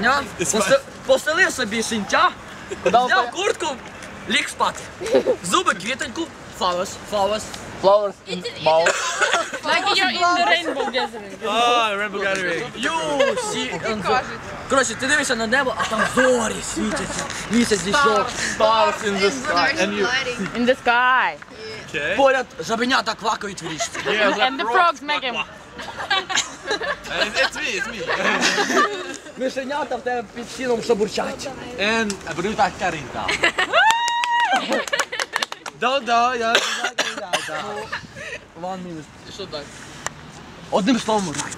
Ня, посе- Поселив собі шинтя, взяв куртку, ліг спати. Зуби квітоньку, фалос, фалос. Flowers in mouth. Like you're in the rainbow gathering. Ah, rainbow gathering. Ю, сі. Коротше, ти дивишся на небо, а там зорі світяться. Місяць зійшов. Stars in the sky. And you. In the sky. Okay. Поряд жабенята квакають в річці. Yeah, And the frogs make him. And it's me, it's me. Мишенята в тебе під сіном шабурчать. And bruta carita. Да, да, я. Ван мінус. Що так? Одним словом рай.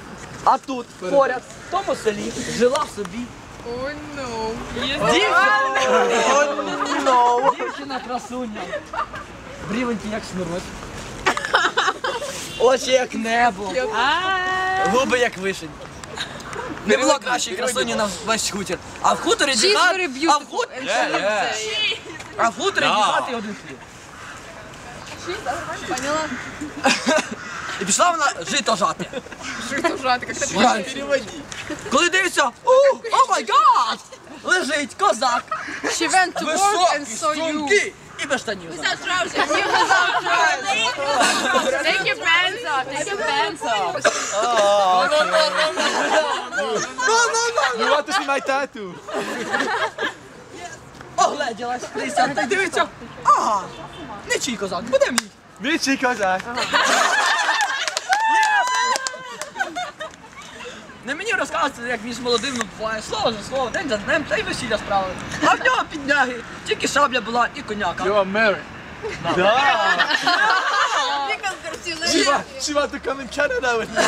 А тут, поряд, в тому селі, жила в собі Ой, ну. дівчина. Дівчина красуня. Брівенькі як шнурок. Очі як небо. Губи як вишень. Не було кращої красуні на весь хутір. А в хуторі She's дігати, а в хут- would yeah. say, а в хуторі Да. дігати один хліб. поняла? І пішла вона жито жати. Жито жати, как. Коли дивиться, о, о май гад! Лежить козак, She went to work and saw you. і без штанів. Take your pants off. Take your pants off. See my tattoo? Огледілась, дивиться, та й дивиться, ага, не чий козак, буде мій. Michi Kozak. Не мені розказувати, як між молодим буває слово за слово, день за днем, та й весілля справили. А в нього підняги, тільки шабля була і коняка. You are married. Да. She want, she want to come in Canada with me.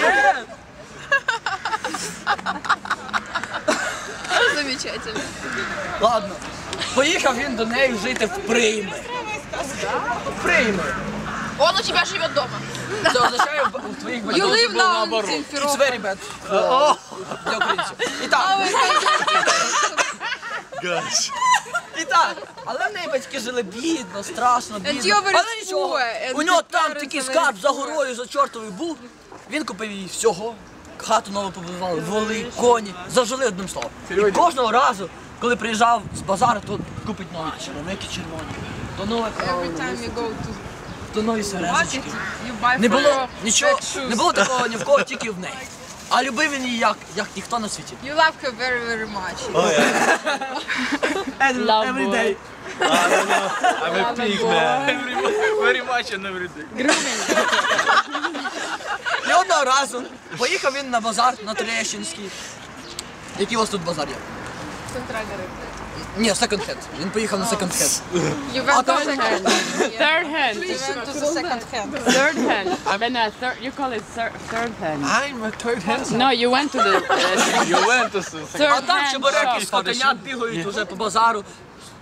Є! Замечательно. Ладно. Поїхав він до неї жити в прийми. В прийми. Он у тебя живет дома. Це означає в у твоїх You батьків. live now in It's very bad for- для українців. І так, Gosh. і так. Але в неї батьки жили бідно, страшно, бідно. Але нічого. poor, and У нього там parents такий are very скарб за poor. горою, за чортовий був. Він купив їй всього. Хату нову побудували, воли, коні, зажили одним словом. І кожного разу, коли приїжджав з базару, то купить нові черевики червоні, то нове Every time you go to то нові сережечки. Не було нічого, не було такого ні в кого, тільки в неї. А любив він її як, як ніхто на світі. You love her very, very much. Love Every boy. day. I'm a pig man. Every, very much and every day. І одного разу поїхав він на базар на Трещинський. Який у вас тут базар є? Центральный рынок. Ні, секонд-хенд. Він поїхав на секонд-хенд. You went to там- second hand. Third hand. You went to second hand. Third hand. Then a third. You call it third, third hand. I'm a third hand. No, you went to the uh, You went to see. third А там hand чебуреки з shop. котенят бігають уже по базару.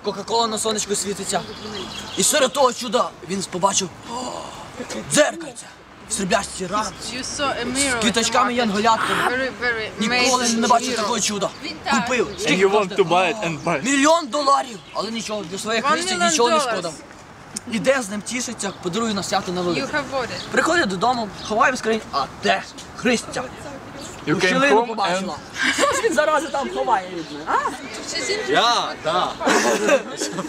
Кока-кола на сонечку світиться. І серед того чуда він побачив «О, дзеркальце. A mirror. З квіточками янголятками. Ніколи не бачив такого чуда. Купив. And Скільки you want коштує? to buy it and buy it. Мільйон доларів. Але нічого, для своєї One нічого не шкода. Іде з ним тішиться, подарує на свято на велике. Приходить додому, ховає в скрині, а де Христя? Щілину побачила. Що ж він зарази там ховає від мене? А?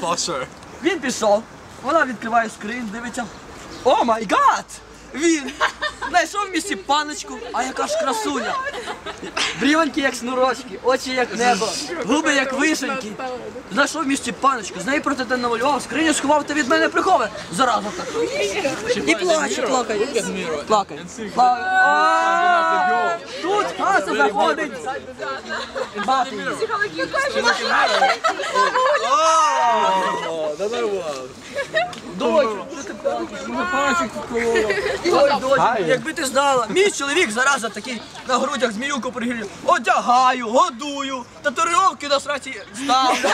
For sure. Він пішов, вона відкриває скринь, дивиться. О май гад! Він знайшов в місті паночку, а яка ж красуня. Брівоньки як шнурочки, очі як небо, губи як вишеньки. Знайшов в місті паночку, з неї проти те намалював, скриню сховав, та від мене прихове. Зараза так. І плаче, плакає. Плакає. Плакає. Тут Хаса заходить. Бати її. Oh, that I was. Дочу, що ти плачеш? Мене панчик колола. Ой, якби ти знала, мій чоловік зараза такий на грудях зміюку пригрів. Одягаю, годую, татуїровки на сраці ставлю.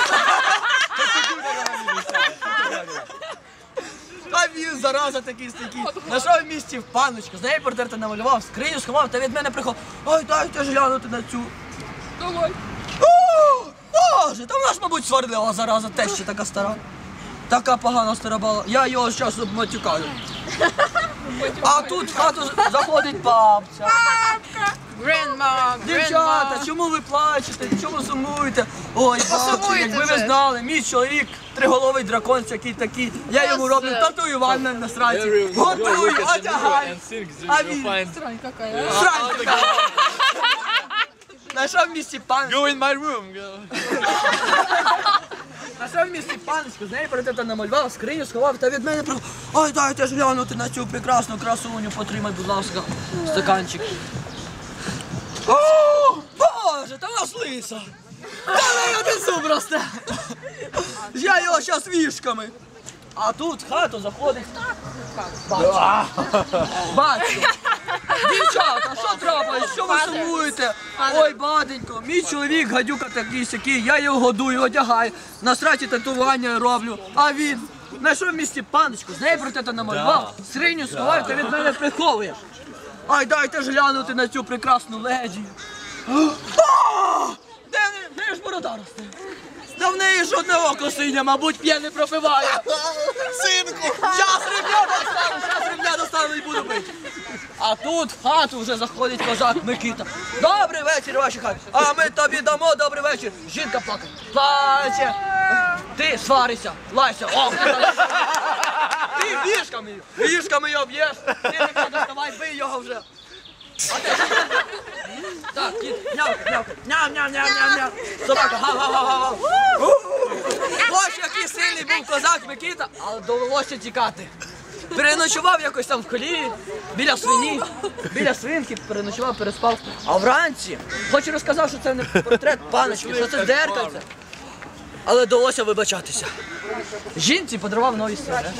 А він зараза такий стійкий. Знайшов в місті в паночку, з неї портрета намалював, скриню сховав, та від мене приходив. Ой, дайте ж глянути на цю. О, Боже, та вона ж, мабуть, сварлива зараза, те ще така стара. Така погана стара бала. Я його зараз обматюкаю. А тут в хату заходить бабця. Grandma, Дівчата, чому ви плачете? Чому сумуєте? Ой, бабці, якби ви знали, мій чоловік триголовий дракон всякий такий. Я йому роблю татуювання на сраці. Готую, одягаю. А він Срань какая. Сранька. Знайшов в місті паночку. Go in my room, girl. Знайшов в місті паночку, з неї перед тим намалював, скриню сховав та від мене про. Ой, дайте ж глянути на цю прекрасну красуню, потримай, будь ласка, стаканчик. О, Боже, та в нас лиса! Та в неї один зуб росте! Я його зараз вішками. А тут в хату заходить. Бачу. Бачу. Дівчата, що трапилось? Що ви сумуєте? Ой, баденько, мій чоловік гадюка такий сякий, я його годую, одягаю, на сраці татування роблю, а він знайшов в місті паночку, з неї проте намалював, сриню сховав та від мене приховує. Ай, дайте ж глянути на цю прекрасну леді. Де, в неї- ж борода росте? Та в неї ж одне око синє, мабуть, п'є не пропиває. А тут в хату вже заходить козак Микита. Добрий вечір, ваші хаті. А ми тобі дамо добрий вечір. Жінка плакає. Плаче. Ти сварися, лайся. О, ти вішками, вішками його б'єш. Ти не доставай, бий його вже. А ти- Так, кіт, нявка, ням, ням, ням, ням, ням. Собака, гав, гав, гав, гав. Ось який сильний був козак Микита, але довелося тікати. Переночував якось там в колії, біля свині, біля свинки, переночував, переспав. А вранці, хоч і розказав, що це не портрет паночки, що це дзеркальце. Але довелося вибачатися. Жінці подарував нові сережки.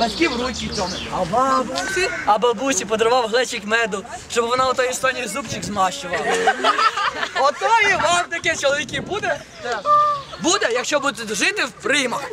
Батьків руки цьому. А бабусі? А бабусі подарував глечик меду, щоб вона у той істоні зубчик змащувала. Ото і вам таке чоловіки буде? Буде, якщо будете жити в приймах.